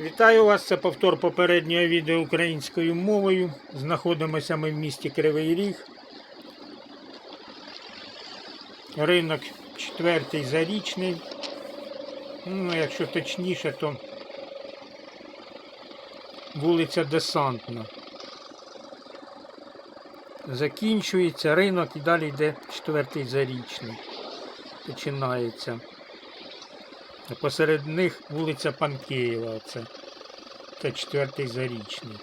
Вітаю вас! Це повтор попереднього відео українською мовою. Знаходимося ми в місті Кривий Ріг. Ринок четвертий зарічний. Ну, якщо точніше, то вулиця Десантна. Закінчується ринок і далі йде четвертий зарічний. Починається. Посеред них вулиця Панкеєва. Оце. Це четвертий зарічний.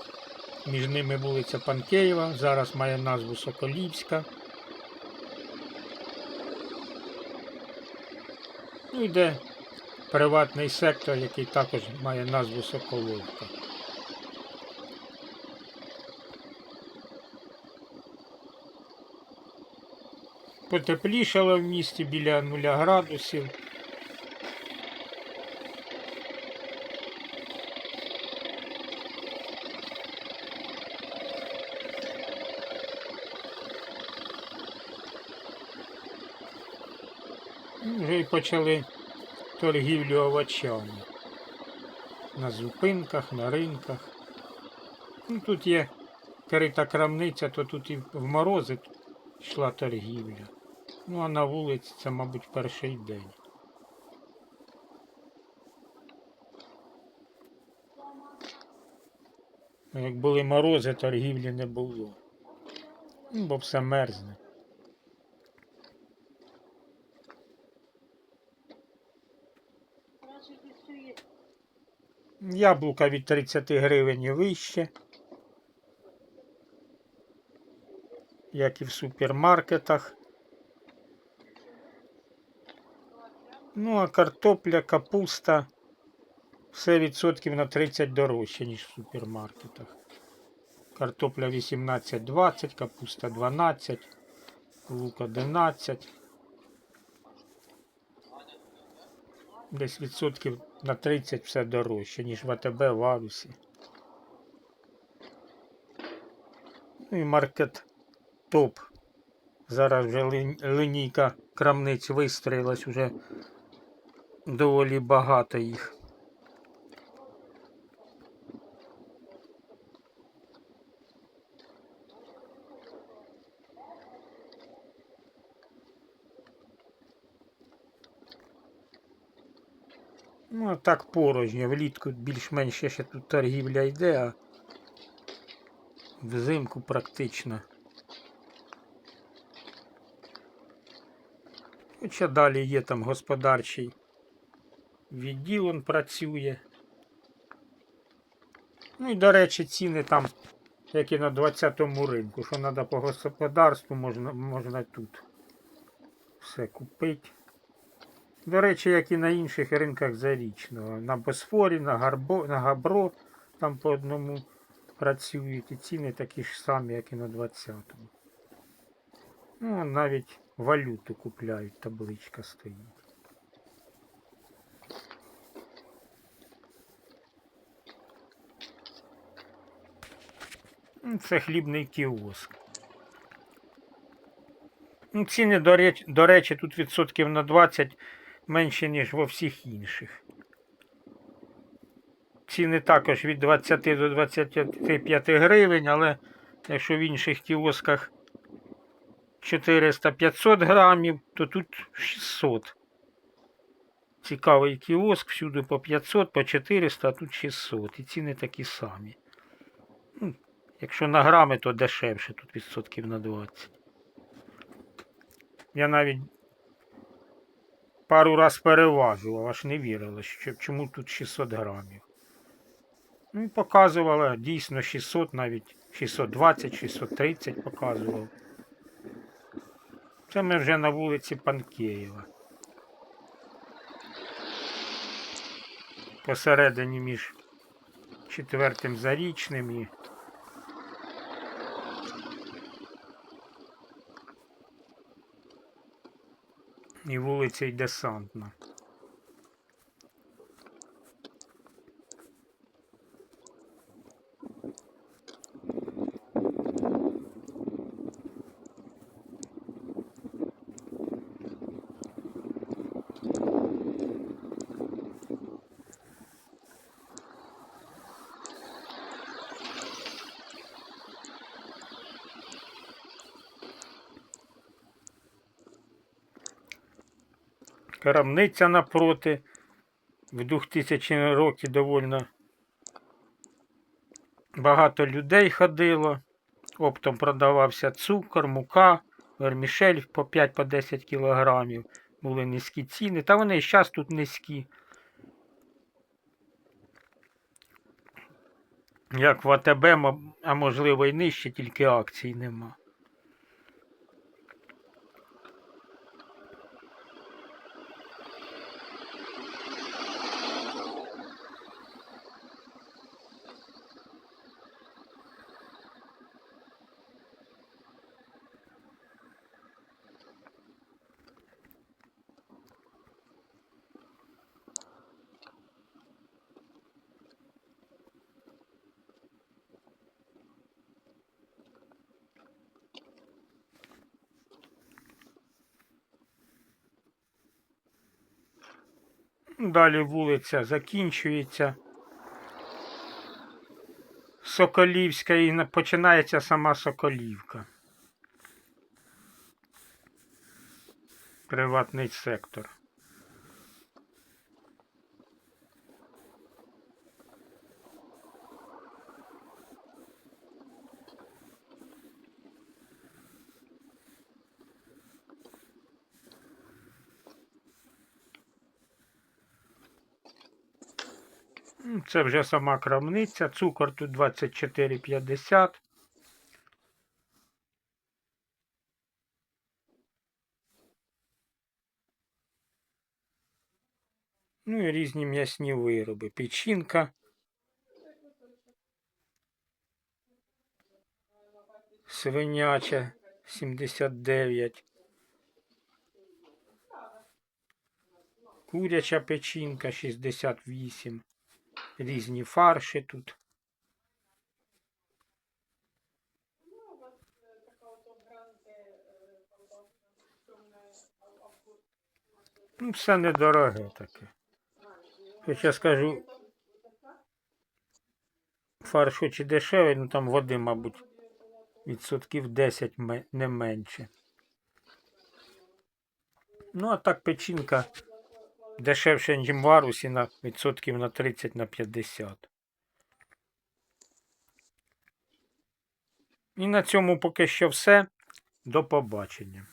Між ними вулиця Панкеєва, зараз має назву Соколівська. Ну, йде приватний сектор, який також має назву Соколовка. Потеплішало в місті біля нуля градусів. Вже й почали торгівлю овочами. На зупинках, на ринках. Ну, тут є крита крамниця, то тут і в морози йшла торгівля. Ну а на вулиці це, мабуть, перший день. Як були морози, торгівлі не було. Ну, бо все мерзне. Яблука від 30 гривень і вище. Як і в супермаркетах. Ну, а картопля, капуста все відсотків на 30 дорожче, ніж в супермаркетах. Картопля 18-20, капуста 12, лук 11. Десь відсотків на 30 все дорожче, ніж в АТБ в Арусі. Ну і маркет топ. Зараз вже лин- линійка крамниць вистроїлась уже доволі багато їх. Ну, а так порожньо. Влітку більш-менш ще тут торгівля йде, а взимку практично. Хоча далі є там господарчий відділ, он працює. Ну і, до речі, ціни там, як і на 20-му ринку, що треба по господарству, можна, можна тут все купити. До речі, як і на інших ринках зарічного. На Босфорі, на, Гарбо, на Габро там по одному працюють. І ціни такі ж самі, як і на 20-му. Ну, навіть валюту купляють, табличка стоїть. Ну, Це хлібний кіоск. Ну, ціни, до речі, тут відсотків на 20 менше, ніж во всіх інших. Ціни також від 20 до 25 гривень, але якщо в інших кіосках 400-500 грамів, то тут 600. Цікавий кіоск, всюди по 500, по 400, а тут 600. І ціни такі самі. Ну, якщо на грами, то дешевше, тут відсотків на 20. Я навіть пару раз переважував, аж не вірила, що чому тут 600 грамів. Ну і показувала дійсно 600, навіть 620, 630 показував. Це ми вже на вулиці Панкеєва. Посередині між четвертим зарічним і і вулиця Десантна. Крамниця напроти. В 2000 роки довольно багато людей ходило. Оптом продавався цукор, мука, вермішель по 5-10 кілограмів. Були низькі ціни. Та вони і зараз тут низькі. Як в АТБ, а можливо і нижче, тільки акцій нема. Далі вулиця закінчується. Соколівська і починається сама Соколівка. Приватний сектор. Це вже сама крамниця. Цукор тут 24,50. Ну і різні м'ясні вироби. Печінка. Свиняча 79. Куряча печінка 68. Різні фарші тут. Ну, все недороге таке. Хоч я скажу, фарш хоч і дешевий, ну там води, мабуть, відсотків 10 не менше. Ну, а так печінка дешевше, ніж в Арусі на відсотків на 30 на 50. І на цьому поки що все. До побачення.